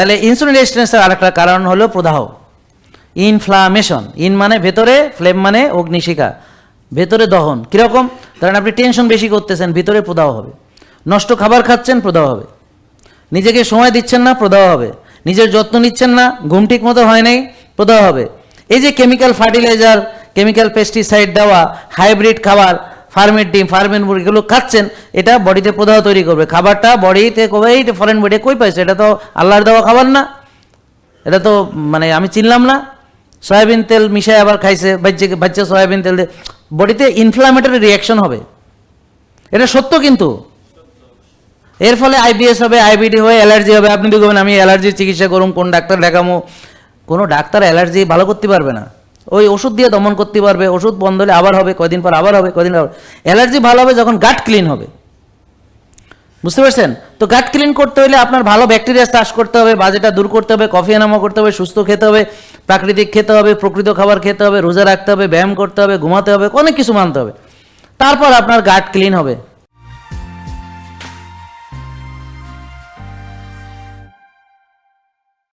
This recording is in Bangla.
তাহলে ইনসুলিন রেজিস্ট্যান্সের আরেকটা কারণ হলো প্রদাহ। ইনফ্লামেশন ইন মানে ভেতরে ফ্লেম মানে অগ্নিশিখা। ভেতরে দহন। কীরকম? ধরেন আপনি টেনশন বেশি করতেছেন, ভিতরে প্রদাহ হবে। নষ্ট খাবার খাচ্ছেন, প্রদাহ হবে। নিজেকে সময় দিচ্ছেন না, প্রদাহ হবে। নিজের যত্ন নিচ্ছেন না, ঘুম ঠিক মতো হয় নাই, প্রদাহ হবে। এই যে কেমিক্যাল ফার্টিলাইজার কেমিক্যাল পেস্টিসাইড দেওয়া হাইব্রিড খাবার ফার্মের ডিম, ফার্মের মুরগি এগুলো খাচ্ছেন, এটা বডিতে প্রদাহ তৈরি করবে। খাবারটা বডিতে কবে? এই ফরেন বডি কই পাইছে? এটা তো আল্লাহর দেওয়া খাবার না। এটা তো মানে আমি চিনলাম না। সয়াবিন তেল মিশাই আবার খাইছে বাচ্চা বাচ্চা সয়াবিন তেল বডিতে ইনফ্লামেটরি রিয়াকশন হবে। এটা সত্য কিন্তু। এর ফলে আইবিএস হবে, আইবিডি হয়ে অ্যালার্জি হবে। আপনি দেখবেন আমি অ্যালার্জির চিকিৎসা করুন, কোন ডাক্তার দেখামো। কোনো ডাক্তার অ্যালার্জি ভালো করতে পারবে না। ওই ওষুধ দিয়ে দমন করতে পারবে, ওষুধ বন্ধ হলে আবার হবে, কয়দিন পর আবার হবে, কয়দিন পর অ্যালার্জি ভালো হবে যখন গাট ক্লিন হবে। বুঝতে পারছেন? তো গাট ক্লিন করতে হলে আপনার ভালো ব্যাকটেরিয়া চাষ করতে হবে, বাজেটা দূর করতে হবে কফি এনামা করতে হবে, সুস্থ খেতে হবে, প্রাকৃতিক খেতে হবে, প্রকৃত খাবার খেতে হবে, রোজা রাখতে হবে, ব্যায়াম করতে হবে, ঘুমাতে হবে, অনেক কিছু মানতে হবে। তারপর আপনার গাট ক্লিন হবে।